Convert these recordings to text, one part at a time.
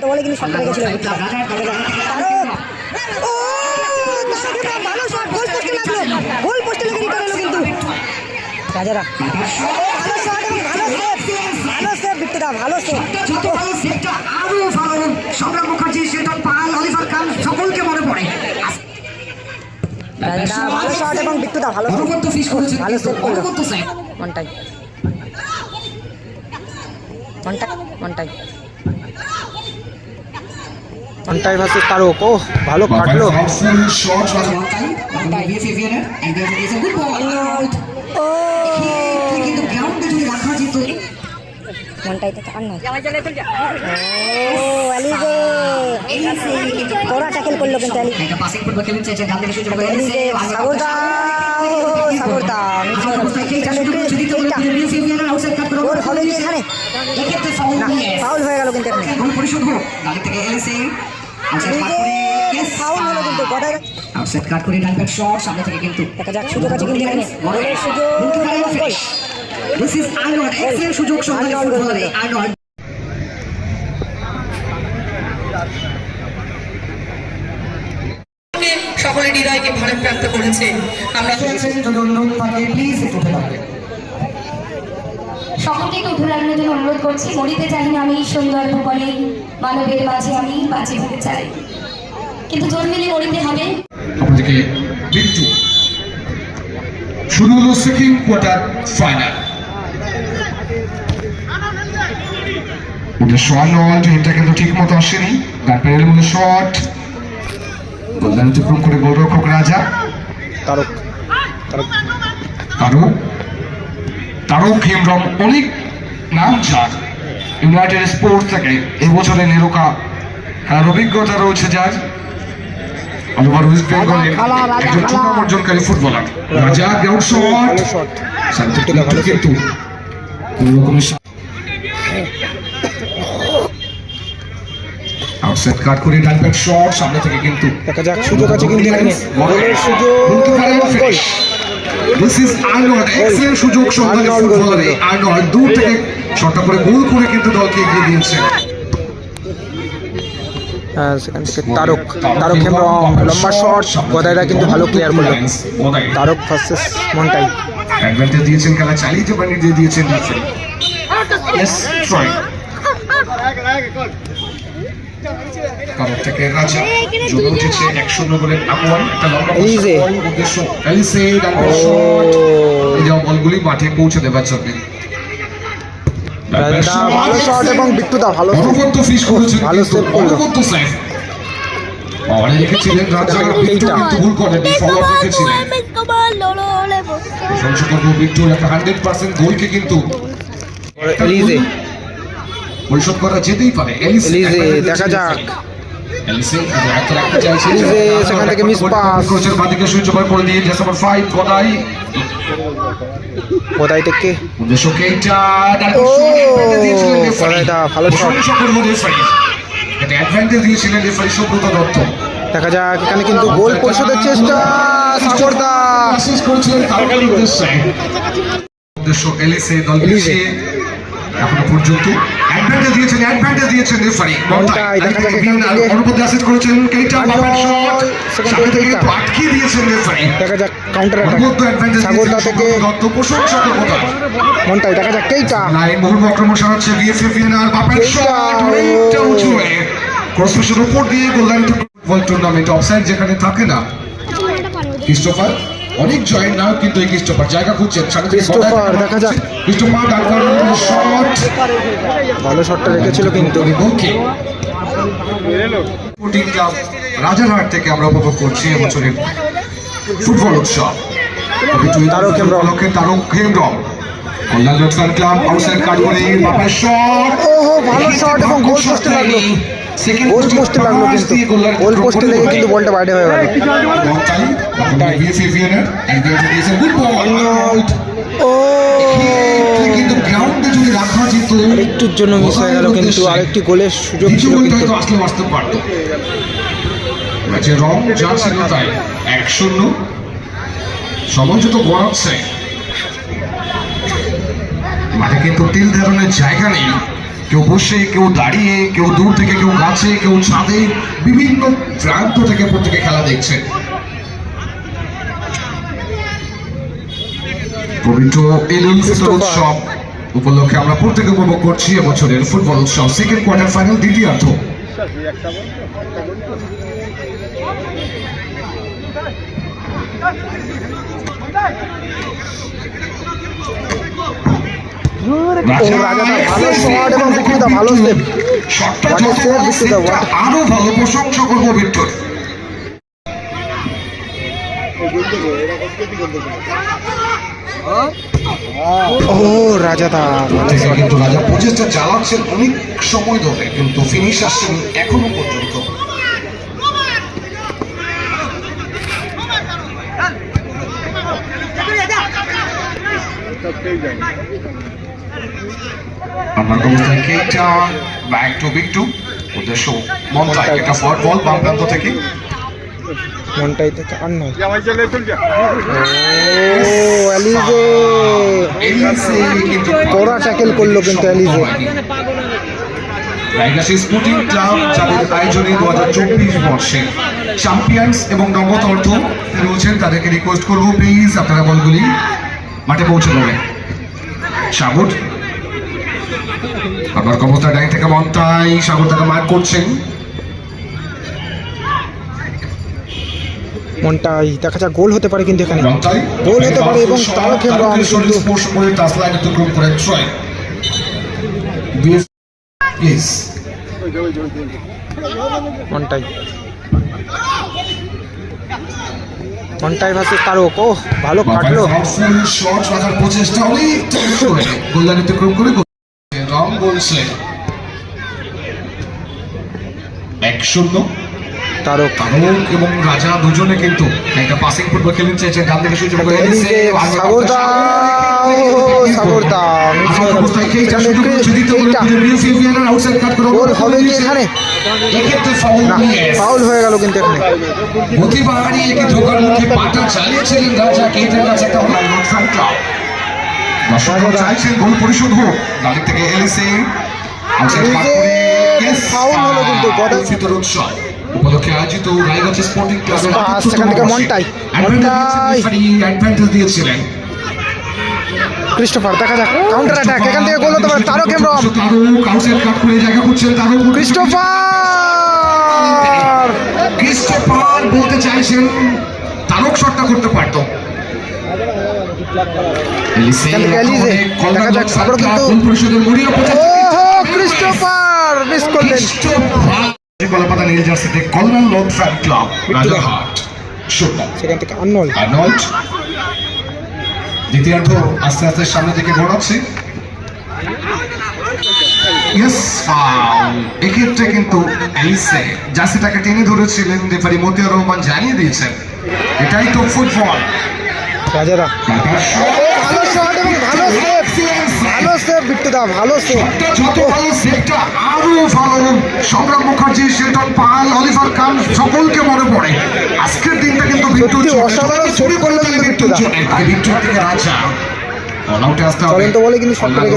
তো বলে কিন্তু শটটা রেখেছিল তারকা ভালো শট গোল পোস্টে লাগল। গোল পোস্টে লেগে রিটার্ন এলো কিন্তু। রাজারা ভালো শট ভালো সেভ ভালো সেভ বিট্টুদা ভালো সেভ ভালো সেটটা আরও ভালো সম্রাট মুখার্জি সেটা পাল অলিভার খান সকলকে মনে পড়ে। ভালো শট এবং ভালো সেভ অনবদ্য ভালো সেভ করল one time one time one time ঘন্টায় ভাসে তারক ও ভালো কাটলো করল কিন্তু হবে কি এখানে ফাউল হয়ে গেল কিন্তু পরিশোধ থেকে এলিসে আউটসাইড কাট করে অ্যালিজে ফাউল হলো কিন্তু গদায় আউটসাইড কাট করে ডান ব্যাক শট সামনে থেকে কিন্তু দেখা যাক সুযোগ আছে কিন্তু এখানে। গোলের সুযোগ দিস ইজ আর্নল্ড এক্সেলেন্ট সুযোগ সন্ধানে আর্নল্ড গোল ফুটবলারে করল। আর্নল্ড সকলের হৃদয়কে ভারপ্রাপ্ত করেছে। আমরা প্লিজ একটু সকলকে একটু দাঁড়ানোর জন্য অনুরোধ করছি মরিতে চাই না আমি সুন্দর ভূগোলে মানবের মাঝে আমি বাঁচে হতে চাই। কিন্তু জন্মেলে মরিতে হবে। শুরু হলো second quarter final shot not এটা কিন্তু ঠিক মতো আসেনি মধ্যে শট গোলদান অতিক্রম করে গোলরক্ষক রাজা। তারক। তারক। তারও তারও অনেক নাম যার। ইউনাইটেড স্পোর্টস থেকে এবছরে নেরোকা খেলার অভিজ্ঞতা রয়েছে যার। অলিভার ওয়েস্ট বেঙ্গলের একজন চূড়া অর্জনকারী ফুটবলার রাজা গ্রাউন্ড শট কিন্তু কোনো রকমের আউটসাইড কাট করে ডান ব্যাক শট সামনে থেকে কিন্তু দেখা যাক সুযোগ আছে কিন্তু সুযোগ দিস ইজ আর্নল্ড এক্সেলেন্ট সুযোগ সন্ধানে ফুটবলারে আর্নল্ড দূর থেকে শটটা করে গোল করে কিন্তু দলকে এগিয়ে দিয়েছে। হ্যাঁ সেখান থেকে তারক তারক হেমরম লম্বা শট গদাইরা কিন্তু ভালো ক্লিয়ার করল তারক ভার্সেস মন্টাই। অ্যাডভান্টেজ দিয়েছেন খেলা চালিয়ে যে দিয়ে দিয়েছেন। ইয়েস ট্রাই কারণ থেকে রাজা জমে উঠেছে এক শূন্য একটা লম্বা উদ্দেশ্য এই যাওয়া বলগুলি মাঠে পৌঁছে দেবার জন্য ভালো শট এবং বিট্টুদা ভালো অনবদ্য ফিস করেছেন ভালো কিন্তু, অনবদ্য সেভ পাওয়ারে রেখেছিলেন রাজা দেখা যাক বিট্টু এইটা। কিন্তু ভুল করেনি ফলো রেখেছিলেন প্রশংসা করব বিট্টুর একটা হান্ড্রেড পার্সেন্ট গোলকে কিন্তু পরিশোধ করা যেতেই পারে। দেখা যাক। এলিসে কিন্তু একটা রাখতে চাইছে এলিজে, সেখান থেকে miss pass। কোচের বাদিকে সুইচ ওভার করে দিয়ে জাস্ট নাম্বার 5 গদাই গদাই থেকে উদ্দেশ্য কেইটা? ও, গদাইদা, ভালো shot। এটা অ্যাডভান্টেজ দিয়েছিলেন রেফারি সভ্যতা দত্ত। দেখা যাক এখানে কিন্তু গোল পরিশোধের চেষ্টা সাগরদা। আশিস করেছিলেন কারকালি উদ্দেশ্যে। উদ্দেশ্য এলিসে দল পিছিয়ে এখনও পর্যন্ত অ্যাডভান্টেজ দিয়েছেন অ্যাডভান্টেজ দিয়েছেন রেফারি অ্যাসিস্ট করেছেন কেইটা? বাবার শট সামনে থেকে আটকে দিয়েছেন রেফারি দেখা যাক কাউন্টার অ্যাটাক অনুপদ অ্যাডভান্টেজ সাগরদা থেকে দত্ত। মন্টাই দেখা যাক কেইটা? লাইন মুহুর্মুহ আক্রমণ ভিয়েনার বাপের কেইটা। শট অনেকটা উঁচু হয়ে। ক্রসফিশের উপর দিয়ে গোললাইন ফুটবল টুর্নামেন্ট অফসাইড যেখানে থাকে না। ক্রিস্টোফার অনেক জয়েন্ট নাও কিন্তু এই ক্রিস্টোফার জায়গা খুঁজছেন ক্রিস্টোফার, দেখা যাক। ক্রিস্টোফার ডাক্তার শট ভালো শটটা রেখেছিল কিন্তু স্পোর্টিং ক্লাব রাজারহাট থেকে আমরা উপভোগ করছি এবছরের ফুটবল উৎসব। তারক হেমব্রম। উপলক্ষে Tarak Hembram Kalyan club outside category বাপার shot ওহো, ভালো shot এবং goal post এ লাগল। গোল পোস্টে লাগল কিন্তু। গোল পোস্টে লেগে কিন্তু বলটা বাইরে হয়ে গেল। ও কিন্তু গ্রাউন্ডে যদি রাখা যেত একটুর জন্য মিস হয়ে গেল কিন্তু আরেকটি গোলের সুযোগ ছিল কিন্তু। আসলে আসতে পারতো। ম্যাচের রং যা ছিল তাই। এক শূন্য। সময় যত গড়াচ্ছে মাঠে কিন্তু তিল ধারণের জায়গা নেই। কেউ বসে কেউ দাঁড়িয়ে কেউ দূর থেকে কেউ গাছে কেউ ছাদে। বিভিন্ন প্রান্ত থেকে প্রত্যেকে খেলা দেখছে। পবিত্র ফিতর উৎসব উপলক্ষে আমরা প্রত্যেকে উপভোগ করছি এবছরের ফুটবল উৎসব। সেকেন্ড কোয়ার্টার ফাইনাল দ্বিতীয়ার্ধ। ভালো স্টেপ আরও ভালো প্রশংসা করব বিট্টুর ও রাজাদা শট কিন্তু রাজা প্রচেষ্টা চালাচ্ছেন অনেক সময় ধরে কিন্তু ফিনিশ আসছেন এখনও পর্যন্ত। আমার অবস্থায় কেটা ব্যাক টু বিগ টু উদ্দেশ্য মন্তাই একটা ফরওয়ার্ড বল বাম প্রান্ত থেকে। মনটাই থেকে আর নয় অ্যালিজে কড়া tackle করল কিন্তু এলিজে। রাইগাসি স্পোর্টিং ক্লাব যাদের আয়োজনে দু হাজার চব্বিশ বর্ষে চ্যাম্পিয়ন্স এবং নগদ অর্থ রয়েছেন তাদেরকে রিকোয়েস্ট করব প্লিজ আপনারা বলগুলি মাঠে পৌঁছে দেবেন। সাগর? আবার কমতা ডাই থেকে মন্তাই সাগর তাকে মার্ক করছেন। মনটাই দেখা যাক গোল হতে পারে কিন্তু এখানে। গোল হতে পারে এবং তারও খেলব আমি কিন্তু মনটাই। মনটাই ভার্সেস তারক। ও ভালো কাটলো। শট রাখার প্রচেষ্টা অনেকটা উঁচু অতিক্রম করে। রং এক শূন্য। তারক। তারক এবং রাজা দুজনে কিন্তু একটা পাসিং ফুটবল খেলেন চেয়েছেন ডান দিকে সুযোগ করে সাগরদা, সাগরদা, গেল। এখানে কেইটা। গোল হবে কি এখানে? না ফাউল হয়ে গেল কিন্তু এখানে। গতি বাড়িয়ে একে ঢোকার মুখে পাটা চালিয়েছিলেন রাজা কেটের কাছে একটা হলো দর্শকরা চাইছেন গোল পরিশোধ হোক। দাঁড়িয়ে থেকে এলিসে হলো কিন্তু, গদাই। উৎসব উপলক্ষে আয়োজিত রায়গঞ্জ স্পোর্টিং ক্লাবের সেখান থেকে মন্টাই। অ্যাডভান্টেজ দিয়েছিলেন। ক্রিস্টোফার দেখা যাক। কাউন্টার অ্যাটাক এখান থেকে গোল হতে পারে কাট করে জায়গা করছেন ক্রিস্টোফার ক্রিস্টোফার বলতে চাইছেন তারক শটটা করতে পারতো। দেখা যাক, আবারও কিন্তু- ক্রিস্টোফার মিস করলেন। কলাপাতা নীল জার্সিতে কল্যাণ লোক ফ্যান ক্লাব রাজারহাট। সেখান থেকে আনমোল আর্নল্ড দ্বিতীয়ার্ধ আস্তে আস্তে সামনের দিকে ঘোরাচ্ছে এক্ষেত্রে কিন্তু এলিসে জার্সিটাকে টেনে ধরেছিলেন রেফারি মতিয়ার রহমান জানিয়ে দিয়েছেন এটাই তো ফুটবল রাজাদা ভালো শট এবং ভালো সেভ ভালো সেভ বিট্টুদা ভালো সেভ যত ভালো আরও ভালো Sangram Mukherjee Shelton Paul Oliver Khan সকলকে মনে পড়ে। আজকের দিনটা কিন্তু জন্য। অসাধারণ save করল কিন্তু বিট্টুদা। বিট্টুর থেকে রাজা। চলন্ত বলে কিন্তু তারক।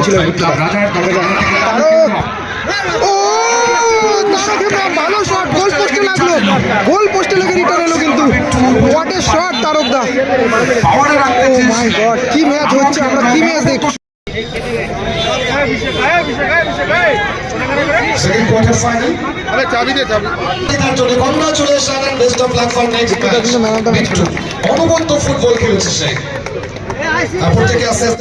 ভালো শট গোল পোস্টে লাগল। গোল পোস্টে লেগে রিটার্ন এলো কিন্তু। হোয়াট এ শট তারক দা। পাওয়ারে রাখতে ও মাই গড কি ম্যাচ হচ্ছে? আমরা কি ম্যাচ দেখছি? Second quarter final. তার জন্য congratulations and best of luck for next match. কিন্তু man of the অনবদ্য ফুটবল খেলেছে সে তারপর আস্তে আস্তে